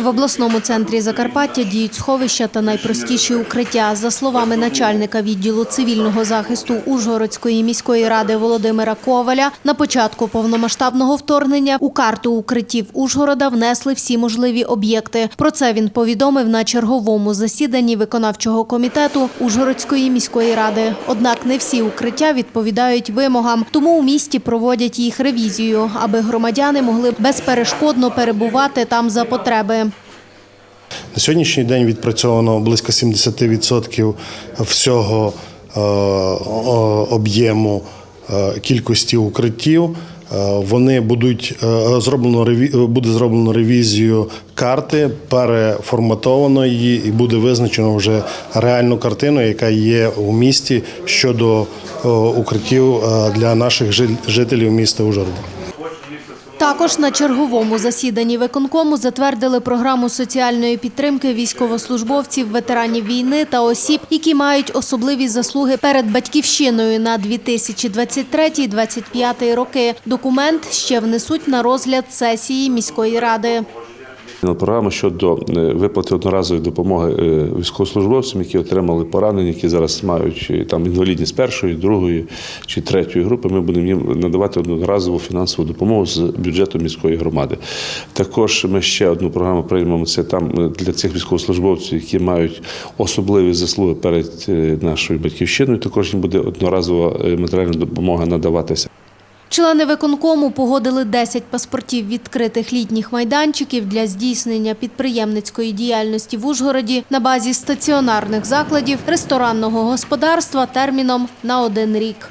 В обласному центрі Закарпаття діють сховища та найпростіші укриття. За словами начальника відділу цивільного захисту Ужгородської міської ради Володимира Коваля, на початку повномасштабного вторгнення у карту укриттів Ужгорода внесли всі можливі об'єкти. Про це він повідомив на черговому засіданні виконавчого комітету Ужгородської міської ради. Однак не всі укриття відповідають вимогам, тому у місті проводять їх ревізію, аби громадяни могли безперешкодно перебувати там за потреби. На сьогоднішній день відпрацьовано близько 70% всього е, об'єму е, кількості укриттів. Е, Вони будуть зроблено буде зроблено ревізію карти, переформатовано її, і буде визначено вже реальну картину, яка є у місті щодо укриттів для наших жителів міста Ужгорода. Також на черговому засіданні виконкому затвердили програму соціальної підтримки військовослужбовців, ветеранів війни та осіб, які мають особливі заслуги перед батьківщиною на 2023-2025 роки. Документ ще внесуть на розгляд сесії міської ради. Програма щодо е, виплати одноразової допомоги е, військовослужбовцям, які отримали поранення, які зараз мають е, там інвалідність першої, другої чи третьої групи. Ми будемо їм надавати одноразову фінансову допомогу з бюджету міської громади. Також ми ще одну програму приймемо. Це там для цих військовослужбовців, які мають особливі заслуги перед нашою батьківщиною. Також їм буде одноразова матеріальна допомога надаватися. Члени виконкому погодили 10 паспортів відкритих літніх майданчиків для здійснення підприємницької діяльності в Ужгороді на базі стаціонарних закладів ресторанного господарства терміном на один рік.